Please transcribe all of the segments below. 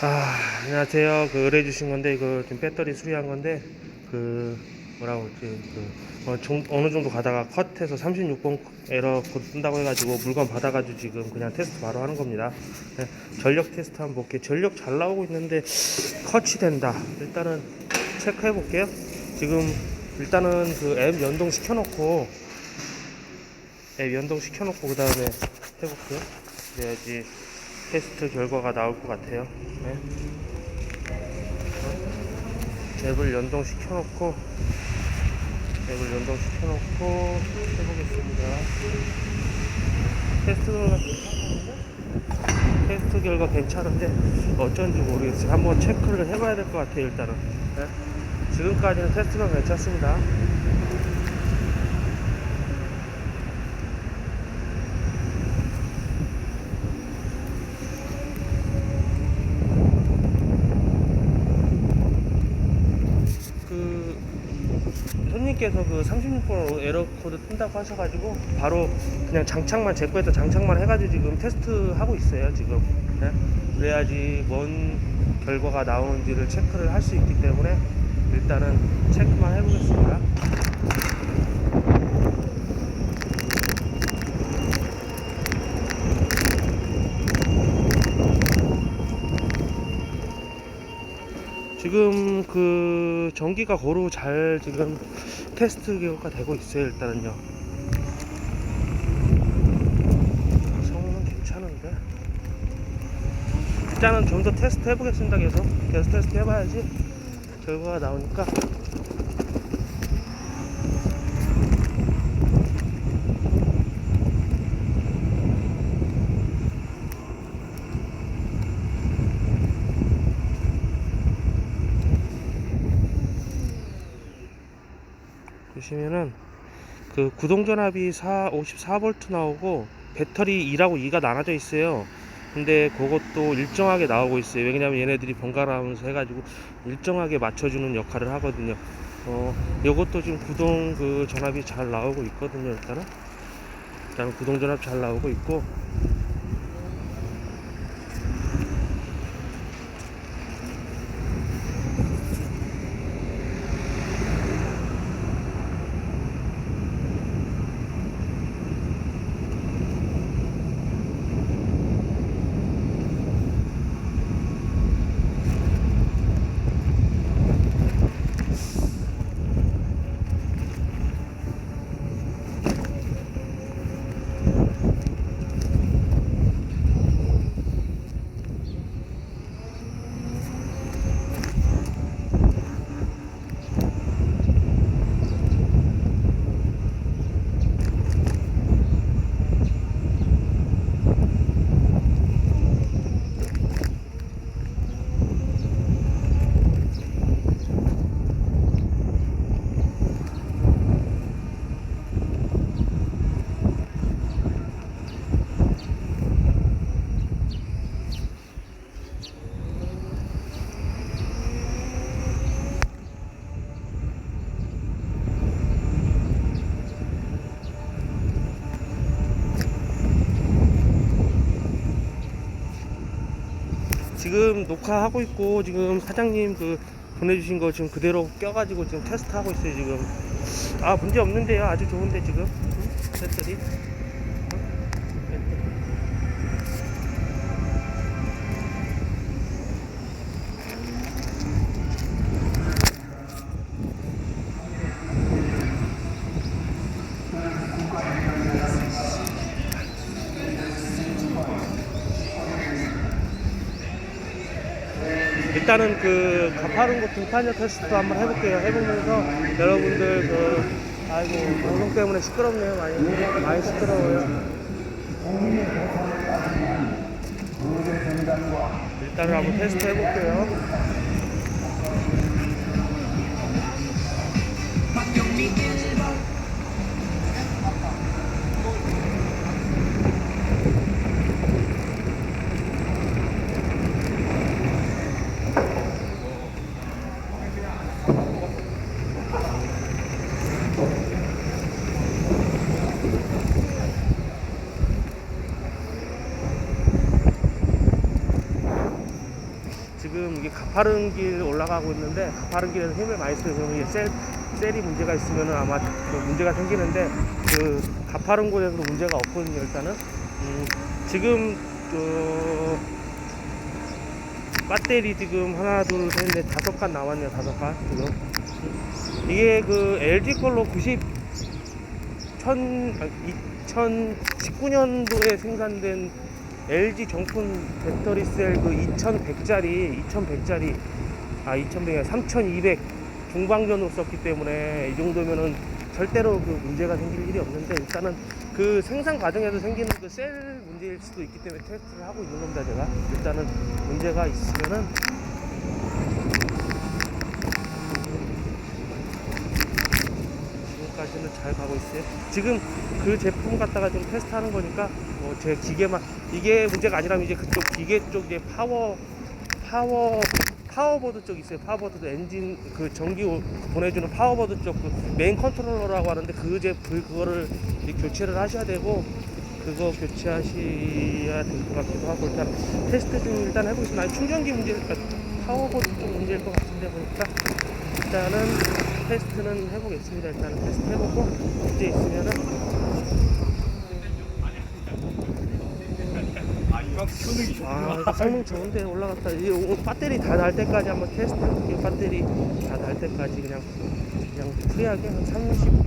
아, 안녕하세요. 그 의뢰 주신 건데 이거 지금 배터리 수리한 건데 그 뭐라고 했지 그 어, 종- 어느 정도 가다가 컷해서 36번 에러 곧 뜬다고 해가지고 물건 받아가지고 지금 그냥 테스트 바로 하는 겁니다. 네, 전력 테스트 한번 볼게요. 전력 잘 나오고 있는데 컷이 된다. 일단은 체크해 볼게요. 지금 일단은 그 앱 연동 시켜놓고 앱 연동 시켜놓고 그 다음에 해볼게요. 그래야지 테스트 결과가 나올 것 같아요. 네. 앱을 연동시켜 놓고 앱을 연동시켜 놓고 해보겠습니다. 테스트 결과? 테스트 결과 괜찮은데 어쩐지 모르겠어요. 한번 체크를 해봐야 될 것 같아요. 일단은 네. 지금까지는 테스트가 괜찮습니다. 그 손님께서 그 36번 에러 코드 뜬다고 하셔가지고 바로 그냥 장착만 제 거에다 장착만 해가지고 지금 테스트 하고 있어요 지금 네? 그래야지 뭔 결과가 나오는지를 체크를 할 수 있기 때문에 일단은 체크만 해보겠습니다 지금 그 전기가 고루 잘 지금 테스트 결과 되고 있어요 일단은요. 성능은 괜찮은데. 일단은 좀 더 테스트 해보겠습니다 계속. 계속 테스트 해봐야지. 결과가 나오니까 보시면은 그 구동전압이 4, 54V 나오고 배터리 2라고 2가 나눠져 있어요. 근데 그것도 일정하게 나오고 있어요. 왜냐면 얘네들이 번갈아 가면서 해가지고 일정하게 맞춰주는 역할을 하거든요. 어, 요것도 지금 구동 그 전압이 잘 나오고 있거든요. 일단은. 일단은 구동 전압 잘 나오고 있고. 지금 녹화하고 있고 지금 사장님 그 보내주신 거 지금 그대로 껴가지고 지금 테스트하고 있어요 지금. 아 문제 없는데요. 아주 좋은데 지금. 응? 배터리 일단은 그 가파른 곳 등판력 테스트도 한번 해볼게요. 해보면서 여러분들 그 아이고 방송 때문에 시끄럽네요. 많이 많이 시끄러워요. 일단은 한번 테스트 해볼게요. 가파른 길 올라가고 있는데 가파른 길에서 힘을 많이 쓰면 이게 셀, 셀이 문제가 있으면 아마 그 문제가 생기는데 그 가파른 곳에서도 문제가 없거든요 일단은. 음, 지금 그 배터리 지금 하나 둘 셋 넷 다섯 칸 나왔네요 다섯 칸. 지금 이게 그 LG 걸로 90 천, 2019년도에 생산된 LG 정품 배터리 셀 그 2100짜리 2100짜리 아 2100이 3200 중방전으로 썼기 때문에 이 정도면은 절대로 그 문제가 생길 일이 없는데 일단은 그 생산 과정에서 생기는 그 셀 문제일 수도 있기 때문에 테스트를 하고 있는 겁니다 제가 일단은 문제가 있으면은 지금까지는 잘 가고 있어요. 지금 그 제품 갖다가 좀 테스트하는 거니까 뭐 제 기계만 이게 문제가 아니라면 이제 그쪽 기계 쪽 이제 파워 파워 파워보드 쪽 있어요. 파워보드 엔진 그 전기 오- 보내주는 파워보드 쪽 그 메인 컨트롤러라고 하는데 그제 그 그거를 교체를 하셔야 되고 그거 교체하셔야 될 것 같기도 하고 일단 테스트 좀 일단 해보겠습니다. 충전기 문제 파워보드 쪽 문제일 것 같은데 보니까 일단은 테스트는 해보겠습니다. 일단은 테스트 해보고 문제 있으면은 아 이거 성능 좋은데 올라갔다. 이 오늘 배터리 다달 때까지 한번 테스트 해볼게요. 배터리 다달 때까지 그냥 그냥 프리하게 한 30, 한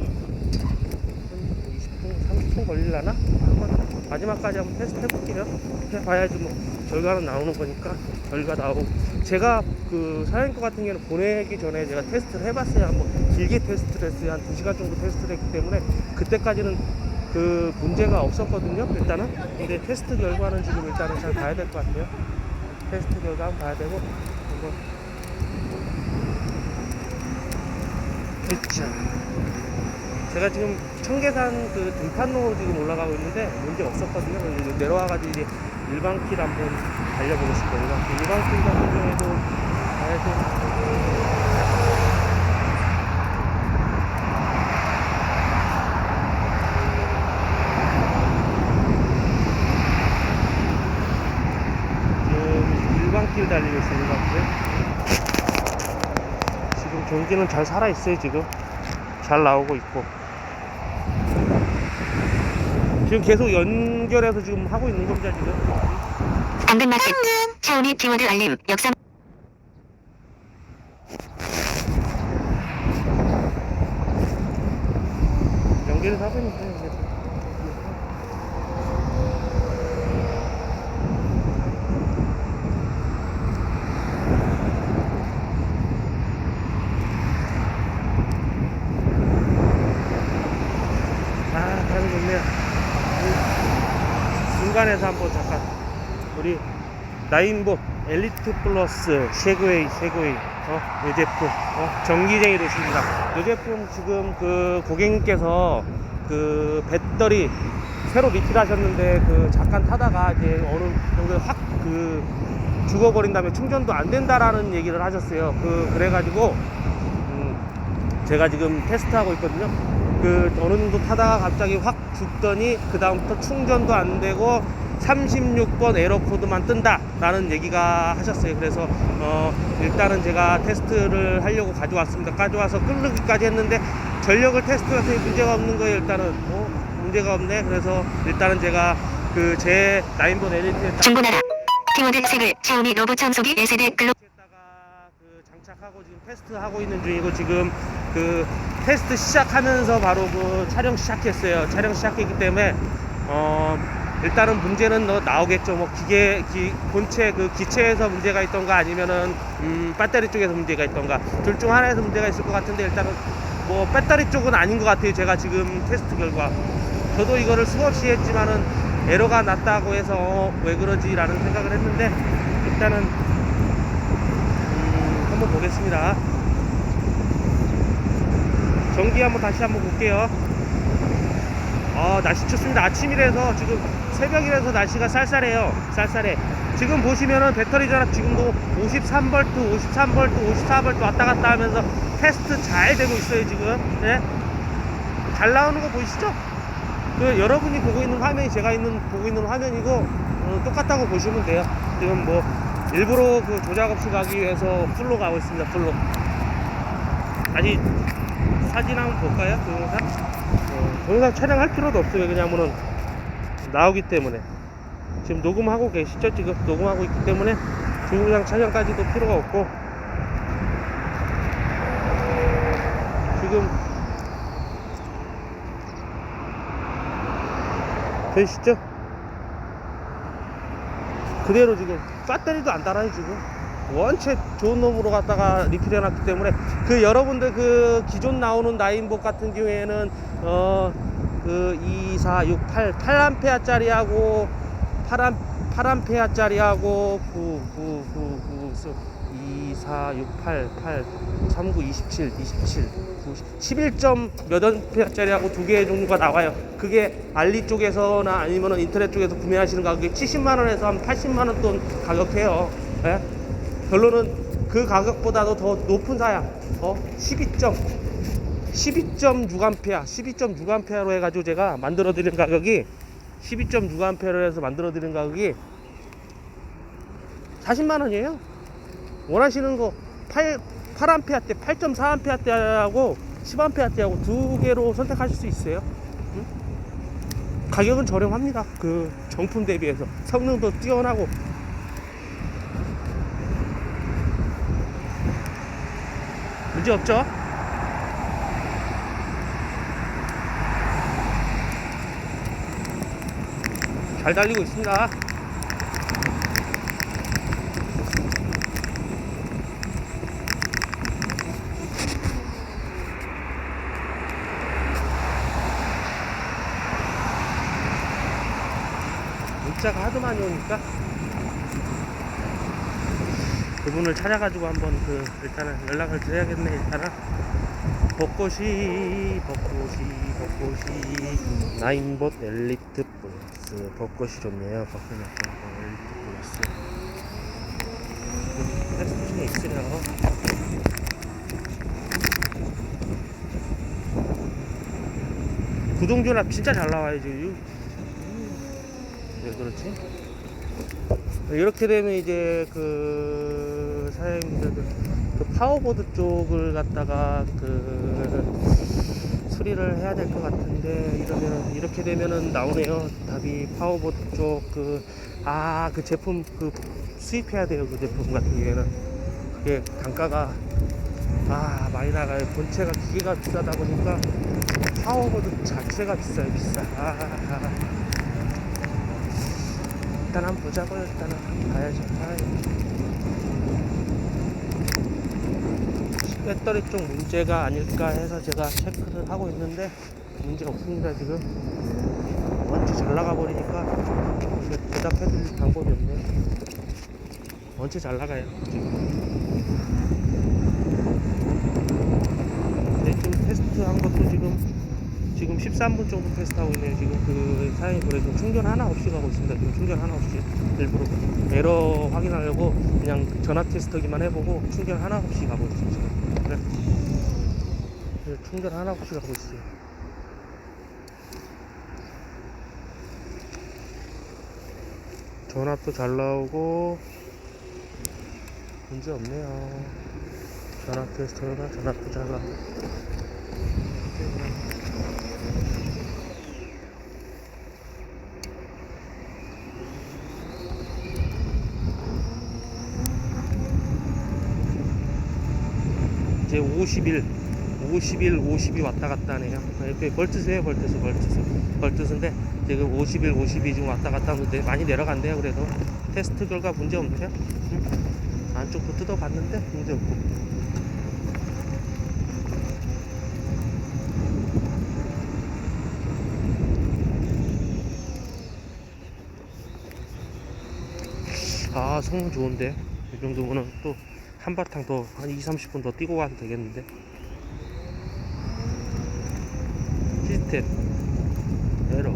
20분, 30분 걸릴라나? 한번 마지막까지 한번 테스트 해볼게요. 해봐야지 뭐 결과는 나오는 거니까 결과 나오고 제가 그 사장님 거 같은 경우는 보내기 전에 제가 테스트를 해봤어요. 한번 길게 테스트를 했어요. 한 2시간 정도 테스트를 했기 때문에 그때까지는 그 문제가 없었거든요. 일단은 근데 테스트 결과는 지금 일단은 잘 봐야 될 것 같아요. 테스트 결과 한번 봐야 되고 한번 됐죠. 제가 지금 청계산 그 등판로 지금 올라가고 있는데 문제 없었거든요. 그래서 내려와가지고 이제 일반 길 한번 달려보겠습니다. 일반길 일반 길 같은 경우에도 가야지. 지금 일반길 달리고 있어요. 일반길. 경기는 잘 살아 있어요. 지금 잘 나오고 있고. 지금 계속 연결해서 지금 하고 있는 겁니다. 지금. 당근마켓 샤오미 키워드 알림 역삼 연결해서 하고 있는 거예요. 이제. 이 중간에서 한번 잠깐 우리 나인봇 엘리트 플러스 쉐그웨이 쉐그웨이 어, 이 제품 어, 전기쟁이 도시입니다. 이 제품 지금 그 고객님께서 그 배터리 새로 리필하셨는데 그 잠깐 타다가 이제 어느 정도 확 그 죽어버린 다음에 충전도 안 된다라는 얘기를 하셨어요. 그 그래가지고 음, 제가 지금 테스트하고 있거든요. 그 어느 정도 타다가 갑자기 확 죽더니 그 다음부터 충전도 안 되고 36번 에러 코드만 뜬다라는 얘기가 하셨어요. 그래서 어 일단은 제가 테스트를 하려고 가져왔습니다. 가져와서 끓르기까지 했는데 전력을 테스트해서 문제가 없는 거예요. 일단은 어 문제가 없네. 그래서 일단은 제가 그 제 나인본 딱 중고나라 키워드 색을 샤오미 로봇 청소기 1세대 글로 하고 지금 테스트 하고 있는 중이고 지금 그 테스트 시작하면서 바로 그 촬영 시작했어요. 촬영 시작했기 때문에 어 일단은 문제는 너 나오겠죠. 뭐 기계 기, 본체 그 기체에서 문제가 있던가 아니면은 음 배터리 쪽에서 문제가 있던가 둘 중 하나에서 문제가 있을 것 같은데 일단은 뭐 배터리 쪽은 아닌 것 같아요. 제가 지금 테스트 결과 저도 이거를 수없이 했지만은 에러가 났다고 해서 어, 왜 그러지라는 생각을 했는데 일단은 음, 한번 보겠습니다. 전기 한번 다시 한번 볼게요. 아, 날씨 춥습니다. 아침이라서 지금 새벽이라서 날씨가 쌀쌀해요. 쌀쌀해. 지금 보시면은 배터리 전압 지금도 53V, 53V, 54V 왔다 갔다 하면서 테스트 잘 되고 있어요, 지금. 네. 잘 나오는 거 보이시죠? 그 여러분이 보고 있는 화면이 제가 있는 보고 있는 화면이고 어, 똑같다고 보시면 돼요. 지금 뭐 일부러 그 조작 없이 가기 위해서 풀로 가고 있습니다. 풀로. 다시 사진 한번 볼까요? 동영상? 어, 동영상 촬영할 필요도 없어요. 왜냐면은 나오기 때문에. 지금 녹음하고 계시죠? 지금 녹음하고 있기 때문에 동영상 촬영까지도 필요가 없고 지금 되시죠? 그대로 지금 배터리도 안 달아요 지금 원체 좋은 놈으로 갖다가 리필해 놨기 때문에 그 여러분들 그 기존 나오는 나인복 같은 경우에는 어그 2, 4, 6, 8 8암페어 짜리하고 8암 8암페어 짜리하고 9 9 9 9 2, 4, 6, 8, 8, 3, 9, 27, 27, 9, 11점 몇 암페어짜리하고 두 개의 종류가 나와요. 그게 알리 쪽에서나 아니면 인터넷 쪽에서 구매하시는 가격이 70만 원에서 한 80만 원 돈 가격해요. 예? 결론은 그 가격보다도 더 높은 사양. 어? 12점. 12.6암페어, 12.6암페어로 해가지고 제가 만들어 드린 가격이 12.6암페어로 해서 만들어 드린 가격이 40만 원이에요. 원하시는 거 8, 8암페어 때, 8.4암페어 때하고 10암페어 때하고 두 개로 선택하실 수 있어요. 응? 가격은 저렴합니다. 그 정품 대비해서 성능도 뛰어나고 문제 없죠? 잘 달리고 있습니다. 문자가 하도 많이 오니까. 그분을 찾아가지고 한번 그 일단은 연락을 드려야겠네 일단은. 벚꽃이 벚꽃이 벚꽃이. 나인봇 엘리트 플러스. 벚꽃이 좋네요. 벚꽃 엘리트 플러스. 테스트 중에 있으려 구동전압 진짜 잘 나와요 지금. 왜 그렇지? 이렇게 되면 이제 그 사장님들 그 파워보드 쪽을 갖다가 그 수리를 해야 될 것 같은데 이러면 이렇게 되면은 나오네요 답이 파워보드 쪽 그 아 그 제품 그 수입해야 돼요 그 제품 같은 경우에는 그게 단가가 아 많이 나가요 본체가 기계가 비싸다 보니까 파워보드 자체가 비싸요 비싸 아, 아, 아. 일단 한번 보자고요. 일단은 한번 봐야죠. 아이. 배터리 쪽 문제가 아닐까 해서 제가 체크를 하고 있는데 문제 없습니다 지금. 원체 잘 나가 버리니까 이거 대답해 드릴 방법이 없네요. 원체 잘 나가요. 지금. 근데 좀 테스트한 것도 지금 지금 13분 정도 테스트하고 있네요. 지금 그 사장님 그래도 충전 하나 없이 가고 있습니다. 지금 충전 하나 없이 일부러 에러 확인하려고 그냥 전압 테스트기만 해보고 충전 하나 없이 가고. 지금. 그래. 네, 충전 하나 없이 가고 있어요. 전압도 잘 나오고 문제 없네요. 전압 테스트가 전압도 잘 나오고. 이제 51, 51, 50이 왔다 갔다 하네요. 이렇게 벌트세요, 벌트스, 벌트스. 벌트스인데 지금 51, 52 지금 왔다 갔다 하는데 많이 내려간대요. 그래도 테스트 결과 문제 없네요. 음. 안쪽도 뜯어봤는데 문제 없고. 아, 성능 좋은데. 이 정도면은 또 한바탕 더 한 2, 30분 더 뛰고 가도 되겠는데? 시스템 에러.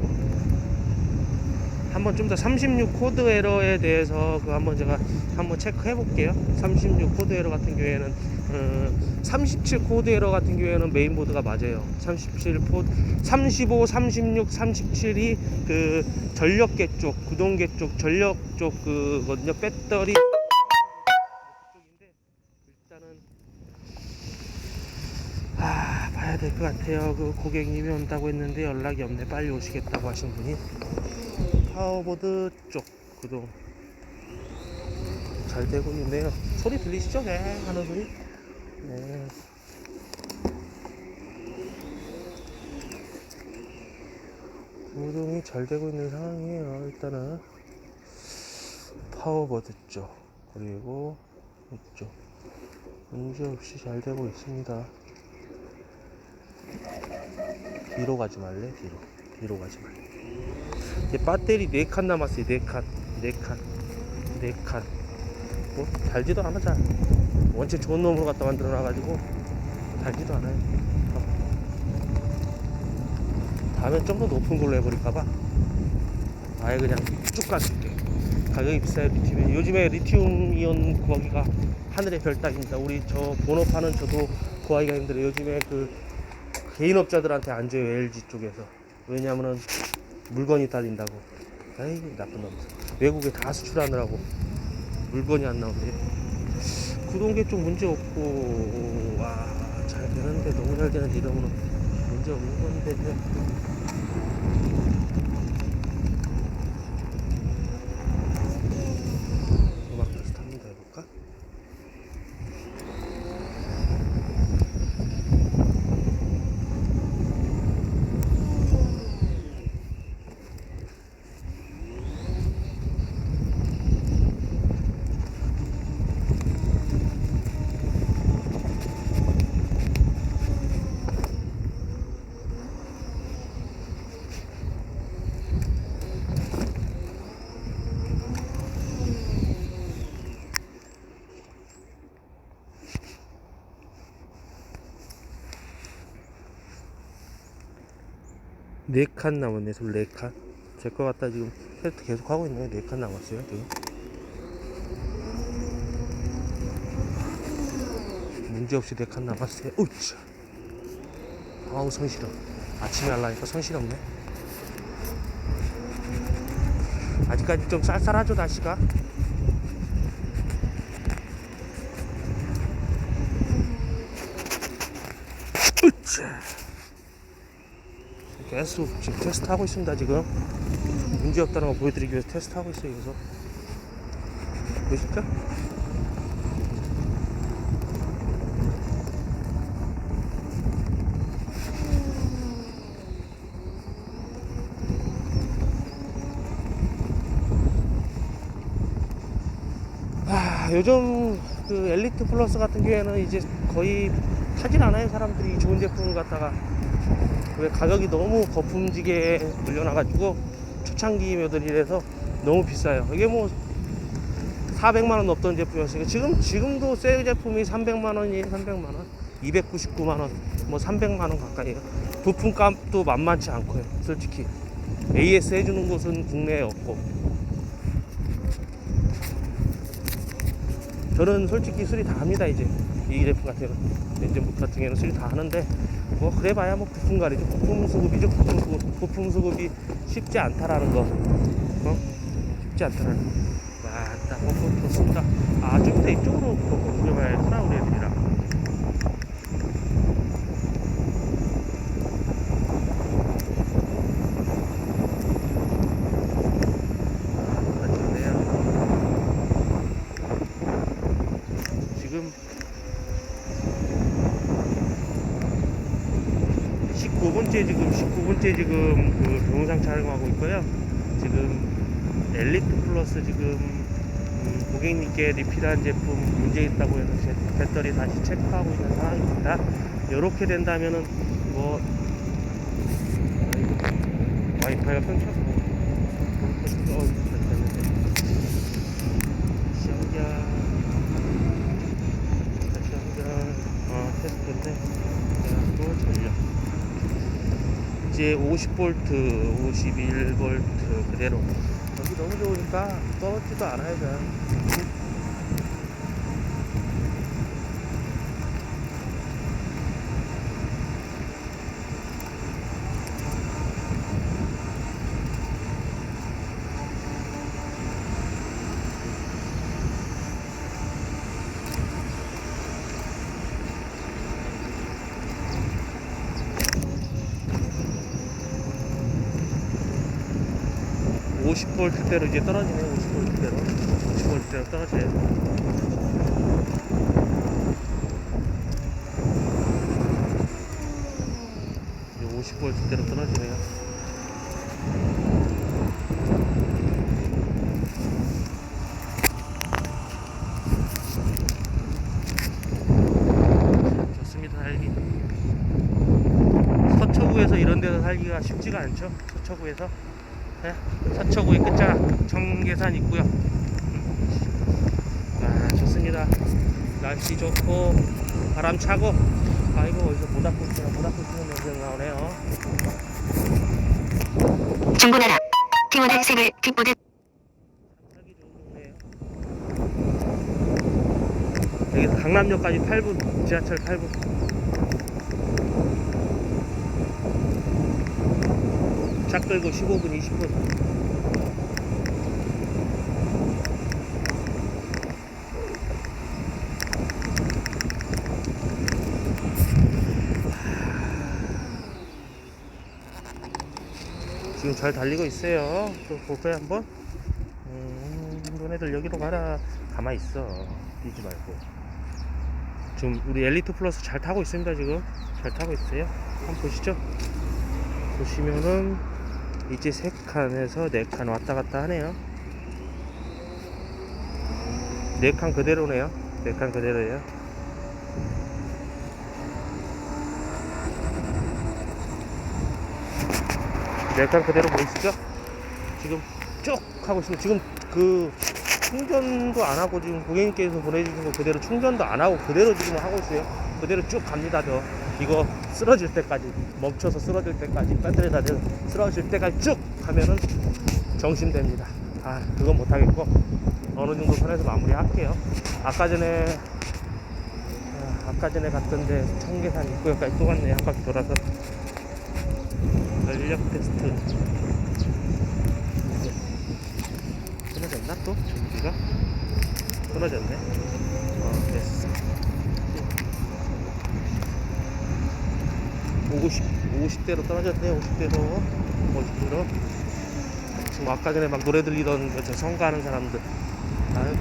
한번 좀 더 36 코드 에러에 대해서 그 한번 제가 한번 체크해 볼게요. 36 코드 에러 같은 경우에는 어, 37 코드 에러 같은 경우에는 메인보드가 맞아요. 37 코드 35 36 37이 그 전력계 쪽 구동계 쪽 전력 쪽 그거든요. 배터리 가야 될 것 같아요. 그 고객님이 온다고 했는데 연락이 없네. 빨리 오시겠다고 하신 분이 파워보드 쪽 구동 잘 되고 있네요. 소리 들리시죠? 네 하는 소리. 네. 구동이 잘 되고 있는 상황이에요. 일단은 파워보드 쪽 그리고 이쪽 문제 없이 잘 되고 있습니다. 뒤로 가지 말래? 뒤로. 뒤로 가지 말래. 이제 배터리 4칸 남았어요. 4칸. 4칸. 4칸. 뭐 달지도 않아 잘. 원체 좋은 놈으로 갖다 만들어 놔가지고 달지도 않아요. 다음엔 좀더 높은 걸로 해버릴까봐. 아예 그냥 쭉 가줄게. 가격이 비싸요 리튬이. 요즘에 리튬 이온 구하기가 하늘의 별 따기입니다. 우리 저 본업하는 저도 구하기가 힘들어요. 요즘에 그 개인업자들한테 안 줘요 LG 쪽에서. 왜냐면은 물건이 딸린다고. 아이 나쁜 놈 외국에 다 수출하느라고 물건이 안 나온대 구동계 쪽 문제 없고 와 잘 되는데 너무 잘 되는데 이러면은 문제 없는 건데 음악 테스트 한번 더 해볼까? 네 칸 남았네. 솔 네칸. 제 거 같다 지금 테스트 계속 하고 있네. 네칸 남았어요 지금. 문제없이 네칸 남았어요. 우차 아우 성실함. 아침에 하려니까 성실없네. 아직까지 좀 쌀쌀하죠 날씨가 계속 지금 테스트 하고 있습니다 지금. 문제 없다는 거 보여드리기 위해서 테스트 하고 있어요 계속. 보이시죠? 아 요즘 그 엘리트 플러스 같은 경우에는 이제 거의 타질 않아요 사람들이. 좋은 제품을 갖다가 왜 가격이 너무 거품지게 물려나가지고 초창기 모델이라서 너무 비싸요. 이게 뭐 400만 원 넘던 제품이었으니까 지금 지금도 새 제품이 300만 원이에요. 300만 원, 299만 원, 뭐 300만 원 가까이에요. 부품값도 만만치 않고요. 솔직히 AS 해주는 곳은 국내에 없고 저는 솔직히 수리 다 합니다 이제 이 제품 같은 경우는 엔진 같은 경우는 수리 다 하는데 뭐 그래봐야 뭐 부품 가리죠. 부품 수급이죠. 부품 수급 부품 수급이 쉽지 않다라는 거. 어? 쉽지 않다라는 거. 와딱 뭐 좋습니다. 아좀 이따 이쪽으로 보려봐야 하나 우리 애들이랑 아, 좋네요. 지금 19분째 지금 19분째 지금 그 동영상 촬영하고 있고요. 지금 엘리트 플러스 지금 음, 고객님께 리필한 제품 문제 있다고 해서 제 배터리 다시 체크하고 있는 상황입니다. 이렇게 된다면은 뭐 와이파이가 끊겨서 어, 다시 한번 어, 테스트인데 그래갖고 전력 이제 50V 51V 그대로. 여기 너무 좋으니까 떨어지도 않아요 그냥 50V대로 이제 떨어지네요. 50V대로. 50V대로 떨어져요. 이제 50V대로 떨어지네요. 좋습니다, 살기. 서초구에서 이런 데서 살기가 쉽지가 않죠. 서초구에서. 네, 서초구의 끝자락 청계산 있고요. 음. 아 좋습니다. 날씨 좋고 바람 차고 아이고 어디서 모닥불이나 모닥불 피는 냄새가 나오네요. 중고나라. T1한 색을 동네예요. 여기서 강남역까지 8분 지하철 8분. 차 끌고 15분 20분. 지금 잘 달리고 있어요. 또 보세요 한번. 음, 너네들 여기로 가라. 가만히 있어. 뛰지 말고. 지금 우리 엘리트 플러스 잘 타고 있습니다. 지금 잘 타고 있어요. 한번 보시죠. 보시면은 이제 세 칸에서 네칸 왔다 갔다 하네요. 네칸 그대로네요. 네칸 그대로예요. 넬칸 그대로 보이시죠? 지금 쭉 하고 있습니다. 지금 그 충전도 안 하고 지금 고객님께서 보내주신 거 그대로 충전도 안 하고 그대로 지금 하고 있어요. 그대로 쭉 갑니다. 저 이거 쓰러질 때까지 멈춰서 쓰러질 때까지 배터리가 돼 쓰러질 때까지 쭉 하면은 정신됩니다. 아 그건 못하겠고 어느 정도 선에서 마무리 할게요. 아까 전에 아, 아까 전에 갔던데 청계산 입구역까지 또 갔네요. 한 바퀴 돌아서. 전력 테스트 끊어졌나 또? 전기가? 끊어졌네 어 됐어 50, 50대로 떨어졌네 50대로 50대로 지금 아까 전에 막 노래 들리던 저 성가하는 사람들 아유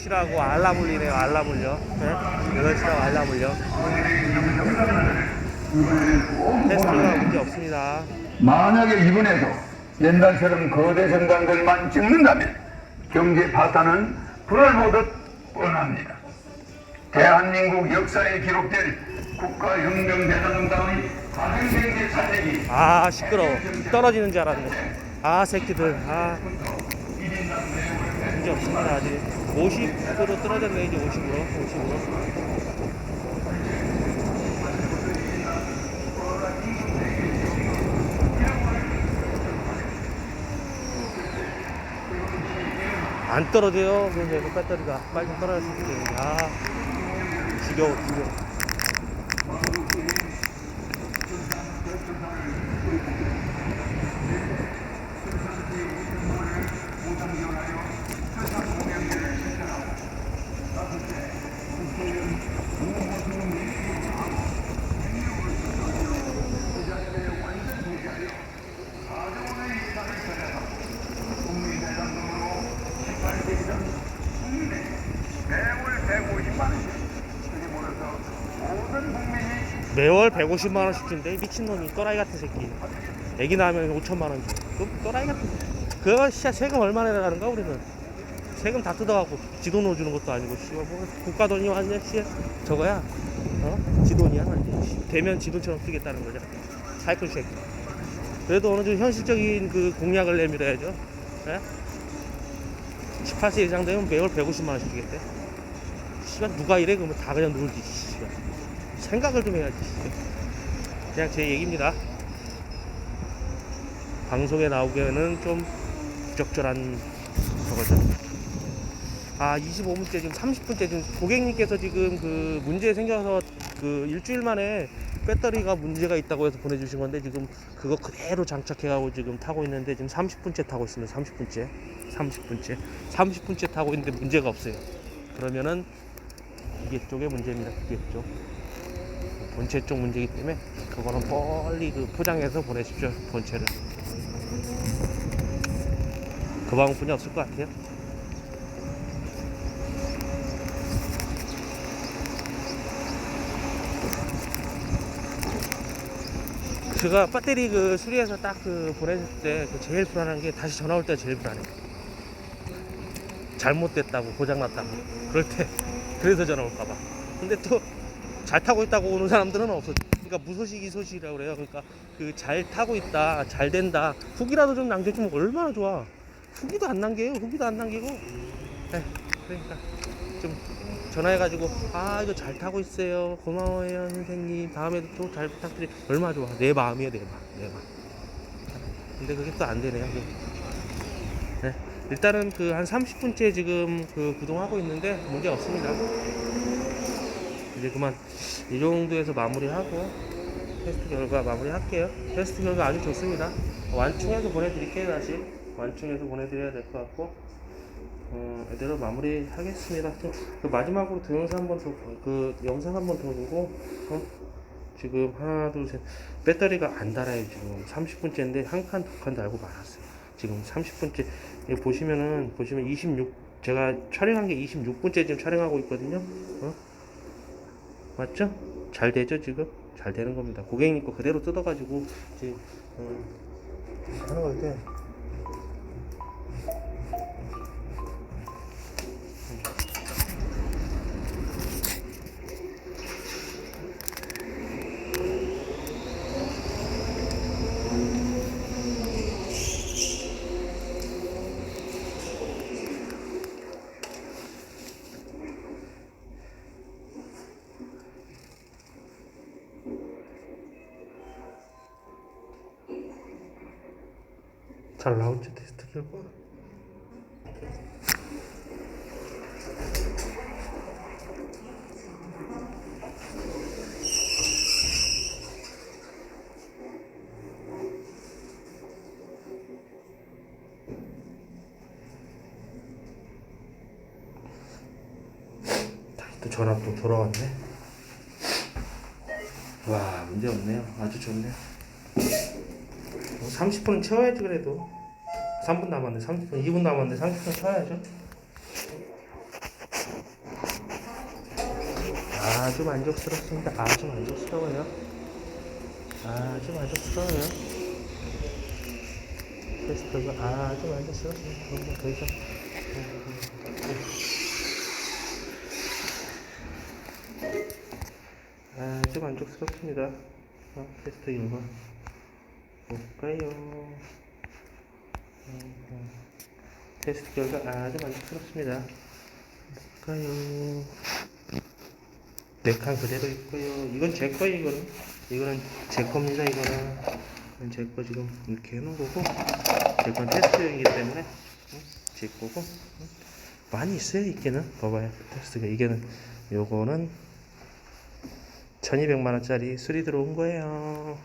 시라고 알람 울리네요. 알람 울려. 네? 여덟 시라고 알람 울려. 테스트가 문제 없습니다. 만약에 이번에도 옛날처럼 거대 성당들만 찍는다면 경제 파탄은 불알보듯 뻔합니다. 대한민국 역사에 기록될 국가혁명 대단정당의 가정경제 사택이 아 시끄러워. 떨어지는 줄 알았네. 아 새끼들. 아 문제 없습니다. 아직 50으로 떨어졌네 이제 50으로 50으로. 안 떨어져요. 그래서 그 배터리가 빨리 좀 떨어졌으면. 아 지겨워 지겨워. 매월 150만 원씩 그리 모여서 모든 국민이 매월 150만 원씩 준대 미친놈이 또라이 같은 새끼. 애기 낳으면 5천만 원 줘. 그 또라이 같은 그거 진짜 세금 얼마나 내가는가 우리는? 세금 다 뜯어갖고 지돈 넣어주는 것도 아니고 씨발 뭐 국가 돈이 왔냐 씨? 저거야. 어? 지돈이야. 되면 지돈처럼 쓰겠다는 거죠. 사이클 새끼. 그래도 어느 정도 현실적인 그 공약을 내밀어야죠. 예? 18세 이상 되면 매월 150만 원씩 주겠대. 씨발 누가 이래? 그러면 다 그냥 놀지 씨발. 생각을 좀 해야지. 그냥 제 얘기입니다. 방송에 나오기에는 좀 부적절한 저거죠. 아, 25분째 지금 30분째 지금 고객님께서 지금 그 문제 생겨서 그 일주일 만에 배터리가 문제가 있다고 해서 보내주신 건데 지금 그거 그대로 장착해가고 지금 타고 있는데 지금 30분째 타고 있습니다. 30분째, 30분째, 30분째 타고 있는데 문제가 없어요. 그러면은 기계 쪽의 문제입니다. 기계 쪽. 본체 쪽 문제이기 때문에 그거는 빨리 그 포장해서 보내십시오. 본체를. 그 방법뿐이 없을 것 같아요. 제가 배터리 그 수리해서 딱 그 보내줄 때 그 제일 불안한 게 다시 전화 올 때 제일 불안해. 잘못됐다고 고장났다고 그럴 때 그래서 전화 올까봐. 근데 또 잘 타고 있다고 오는 사람들은 없어. 그러니까 무소식 이 소식이라고 그래요. 그러니까 그 잘 타고 있다, 잘 된다. 후기라도 좀 남겨주면 얼마나 좋아. 후기도 안 남겨요. 후기도 안 남기고. 네, 그러니까 좀 전화해가지고 아 이거 잘 타고 있어요. 고마워요 선생님. 다음에도 또 잘 부탁드리. 얼마 좋아. 내 마음이야 내 마음. 내 마음. 근데 그게 또 안 되네요. 이게. 네. 일단은 그 한 30분째 지금 그 구동하고 있는데 문제 없습니다. 이제 그만 이 정도에서 마무리하고 테스트 결과 마무리할게요. 테스트 결과 아주 좋습니다. 완충해서 보내드릴게요 다시 완충해서 보내드려야 될 것 같고 어, 이대로 마무리하겠습니다. 또그 마지막으로 동영상 한번 더, 그 영상 한번 더 보고 어? 지금 하나 둘 셋 배터리가 안 달아요 지금 30분째인데 한 칸 두 칸 달고 말았어요. 지금 30분째 여기 보시면은 보시면 26 제가 촬영한 게 26분째 지금 촬영하고 있거든요. 어? 맞죠? 잘 되죠 지금? 잘 되는 겁니다. 고객님 거 그대로 뜯어가지고 이제 어, 하는 건데 잘 나오죠 테스트 결과? 또 전화 또 돌아왔네. 와 문제 없네요. 아주 좋네요. 30분은 채워야지 그래도. 3분 남았는데 30분. 2분 남았는데 30분 채워야죠. 아주 만족스럽습니다. 아주 만족스러워요. 아주 만족스러워요. 테스트가 아주 만족스럽습니다. 그런 거더 이상. 아주 만족스럽습니다. 어, 테스트 결과 볼까요? 음, 테스트 결과 아주 만족스럽습니다. 볼까요? 네칸 그대로 있고요. 이건 제 거예요, 이거는. 이거는 제 겁니다, 이거는. 이건 제 거 지금 이렇게 해놓은 거고. 제 건 테스트용이기 때문에. 응? 제 거고. 응? 많이 있어요, 이게는. 봐봐요. 테스트가. 이게는, 요거는 1200만원짜리 수리 들어온 거예요.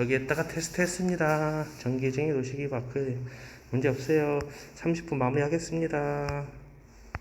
여기에다가 테스트 했습니다. 전기쟁이 노시기 마크 문제 없어요. 30분 마무리하겠습니다.